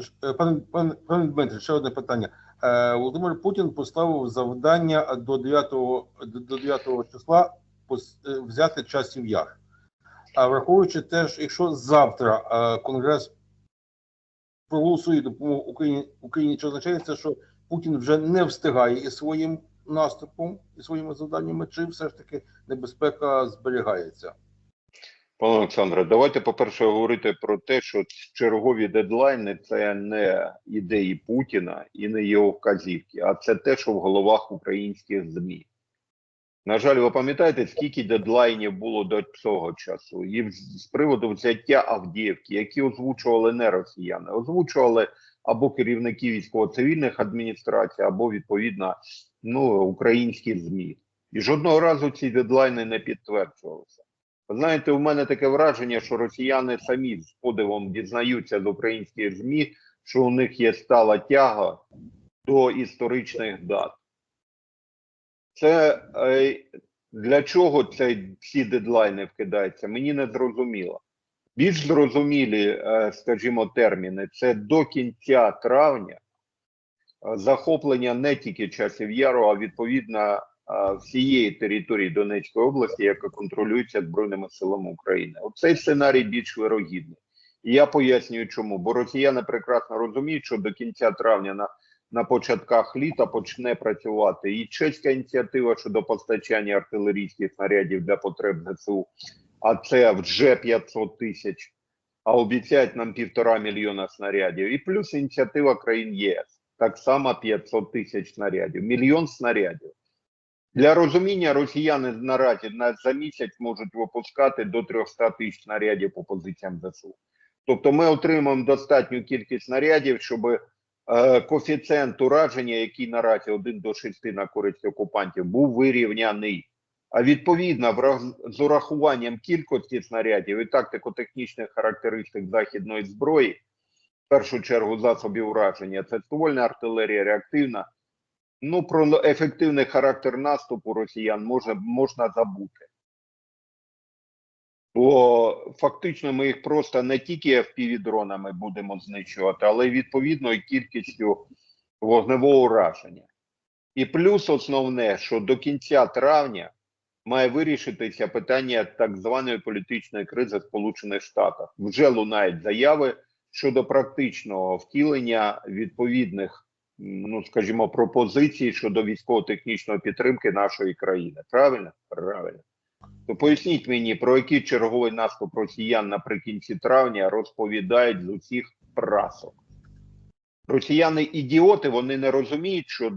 Дмитрич, е, пане, пане, пане Дмитрич, ще одне питання. Е, Володимир Путін поставив завдання до 9, до до 9 числа е, взяти часів яр. А враховуючи теж, якщо завтра е, Конгрес проголосує допомогу Україні, Україні, чи означає це, що Путін вже не встигає із своїм наступом і своїми завданнями, чи все ж таки небезпека зберігається? Пане Олександре, давайте, по-перше, говорити про те, що чергові дедлайни це не ідеї Путіна і не його вказівки, а це те, що в головах українських ЗМІ. На жаль, ви пам'ятаєте, скільки дедлайнів було до цього часу, і з приводу взяття Авдіївки, які озвучували не росіяни, озвучували або керівники військово-цивільних адміністрацій, або відповідно ну, українські ЗМІ. І жодного разу ці дедлайни не підтверджувалися. Знаєте, у мене таке враження, що росіяни самі з подивом дізнаються з українських ЗМІ, що у них є стала тяга до історичних дат. Це е, для чого це всі дедлайни вкидаються? Мені не зрозуміло. Більш зрозумілі, е, скажімо, терміни це до кінця травня е, захоплення не тільки часів яру, а відповідно е, всієї території Донецької області, яка контролюється Збройними силами України. Оцей сценарій більш вирогідний. І я пояснюю, чому. Бо росіяни прекрасно розуміють, що до кінця травня на, на початках літа почне працювати і чеська ініціатива щодо постачання артилерійських снарядів для потреб ЗСУ, а це вже 500 тисяч, а обіцяють нам півтора мільйона снарядів. І плюс ініціатива країн ЄС, так само 500 тисяч снарядів, мільйон снарядів. Для розуміння росіяни наразі на за місяць можуть випускати до 300 тисяч снарядів по позиціям ЗСУ. Тобто ми отримаємо достатню кількість снарядів, щоб е, коефіцієнт ураження, який наразі 1 до 6 на користь окупантів, був вирівняний. А відповідно, з урахуванням кількості снарядів і тактико-технічних характеристик західної зброї, в першу чергу засобів ураження, це ствольна артилерія, реактивна. Ну, про ефективний характер наступу росіян можна, можна забути. Бо фактично ми їх просто не тільки FPV-дронами будемо знищувати, але й відповідною кількістю вогневого ураження. І плюс основне, що до кінця травня має вирішитися питання так званої політичної кризи в Сполучених Штатах. Вже лунають заяви щодо практичного втілення відповідних, ну скажімо, пропозицій щодо військово-технічної підтримки нашої країни. Правильно? Правильно. То поясніть мені, про який черговий наступ росіян наприкінці травня розповідають з усіх прасок. Росіяни ідіоти, вони не розуміють, що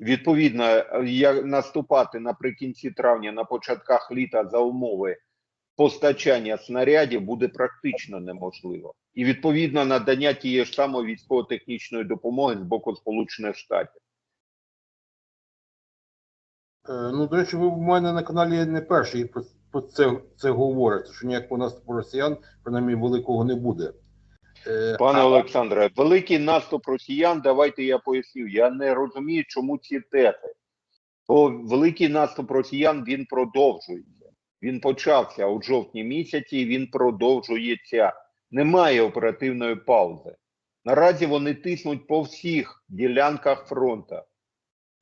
відповідно е, я- наступати наприкінці травня, на початках літа за умови постачання снарядів буде практично неможливо. І відповідно надання тієї ж самої військово-технічної допомоги з боку Сполучених Штатів. Е, Ну, до речі, ви в мене на каналі не перший про, про це, це говорите, що ніякого наступу росіян, принаймні, великого не буде. Е, Пане а- Олександре, великий наступ росіян, давайте я поясню. Я не розумію, чому ці тети. Бо великий наступ росіян він продовжується. Він почався у жовтні місяці, і він продовжується. Немає оперативної паузи. Наразі вони тиснуть по всіх ділянках фронту,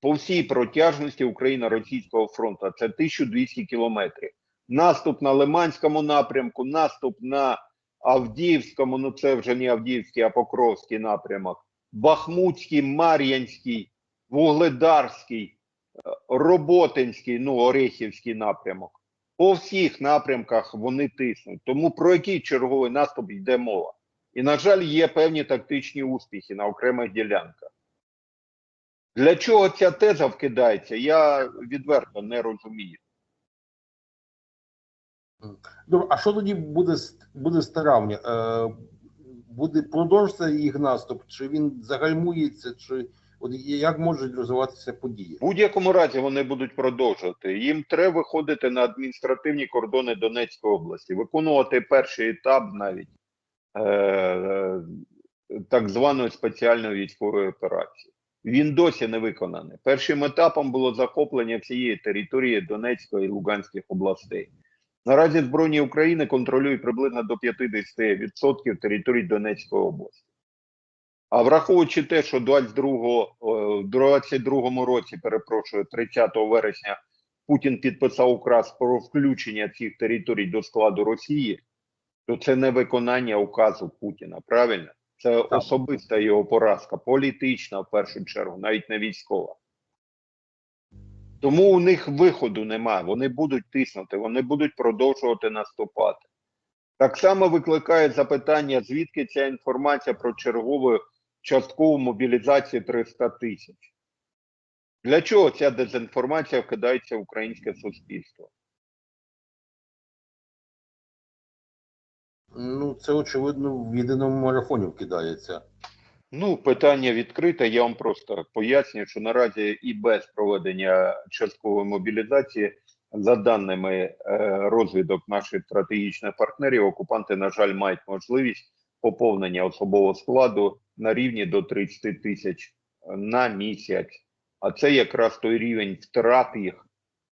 по всій протяжності Україно-російського фронту. Це 1200 кілометрів. Наступ на Лиманському напрямку, наступ на Авдіївському, ну це вже не Авдіївський, а Покровський напрямок, Бахмутський, Мар'янський, Вугледарський, е, Роботинський, ну Орехівський напрямок. По всіх напрямках вони тиснуть. Тому про який черговий наступ йде мова? І, на жаль, є певні тактичні успіхи на окремих ділянках. Для чого ця теза вкидається, я відверто не розумію. Добре, а що тоді буде, буде з травня? Е, буде продовжиться їх наступ, чи він загальмується, чи от як можуть розвиватися події? В будь-якому разі вони будуть продовжувати. Їм треба виходити на адміністративні кордони Донецької області, виконувати перший етап навіть е, е, так званої спеціальної військової операції. Він досі не виконаний. Першим етапом було захоплення всієї території Донецької і Луганських областей. Наразі Збройні України контролюють приблизно до 50% території Донецької області. А враховуючи те, що 22, о, в 22 році, перепрошую, 30 вересня Путін підписав указ про включення цих територій до складу Росії, то це не виконання указу Путіна, правильно? Це особиста його поразка, політична в першу чергу, навіть не військова. Тому у них виходу немає. Вони будуть тиснути, вони будуть продовжувати наступати. Так само викликає запитання, звідки ця інформація про чергову часткову мобілізацію 300 тисяч. Для чого ця дезінформація вкидається в українське суспільство? Ну, це очевидно в єдиному марафоні вкидається. Ну, питання відкрите. Я вам просто пояснюю, що наразі і без проведення часткової мобілізації, за даними е, розвідок наших стратегічних партнерів, окупанти, на жаль, мають можливість поповнення особового складу на рівні до 30 тисяч на місяць. А це якраз той рівень втрат їх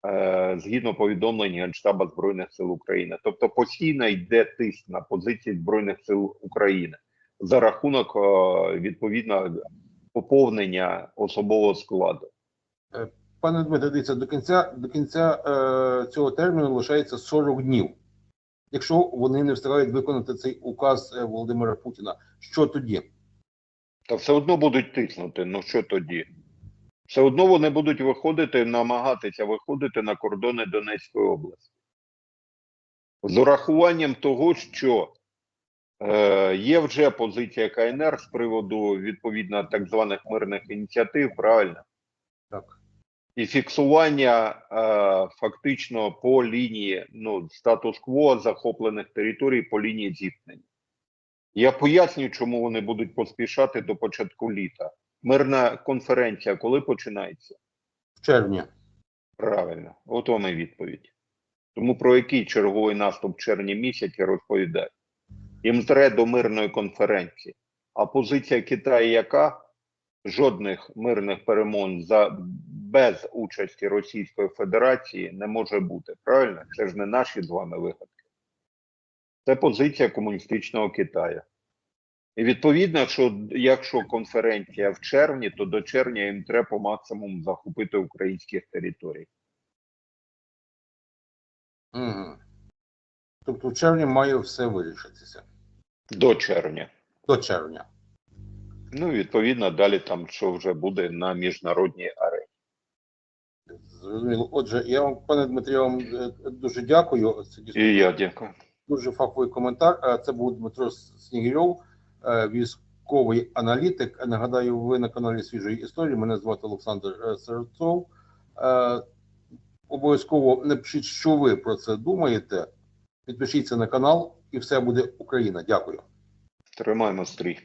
е, згідно повідомлень Генштаба Збройних сил України. Тобто постійно йде тиск на позиції Збройних сил України за рахунок е, відповідно поповнення особового складу. Пане Дмитре, дивіться, до кінця до кінця е, цього терміну лишається 40 днів. Якщо вони не встигають виконати цей указ е, Володимира Путіна, що тоді? Та все одно будуть тиснути. Ну що тоді? Все одно вони будуть виходити, намагатися виходити на кордони Донецької області. З урахуванням того, що е, є вже позиція КНР з приводу відповідно так званих мирних ініціатив, правильно? І фіксування е, фактично по лінії ну, статус-кво захоплених територій по лінії зіткнення. Я пояснюю, чому вони будуть поспішати до початку літа. Мирна конференція коли починається? В червні. Правильно, от вам і відповідь. Тому про який черговий наступ в червні місяці розповідає? Їм зре до мирної конференції. А позиція Китаю яка? Жодних мирних перемон за без участі Російської Федерації не може бути. Правильно? Це ж не наші з вами вигадки. Це позиція комуністичного Китаю. І відповідно, що якщо конференція в червні, то до червня їм треба по максимуму захопити українських територій. Угу. Тобто в червні має все вирішитися. До червня. До червня. Ну, відповідно, далі там що вже буде на міжнародній. Зрозуміло. Отже, я вам, пане Дмитре, я вам е, дуже дякую. Це дійсно І я дякую. дуже фаховий коментар. Е, Це був Дмитро Снігирьов, е, військовий аналітик. Нагадаю, ви на каналі свіжої історії. Мене звати Олександр Серцов. Обов'язково напишіть, що ви про це думаєте. Підпишіться на канал, і все буде Україна. Дякую. Тримаємо стрій.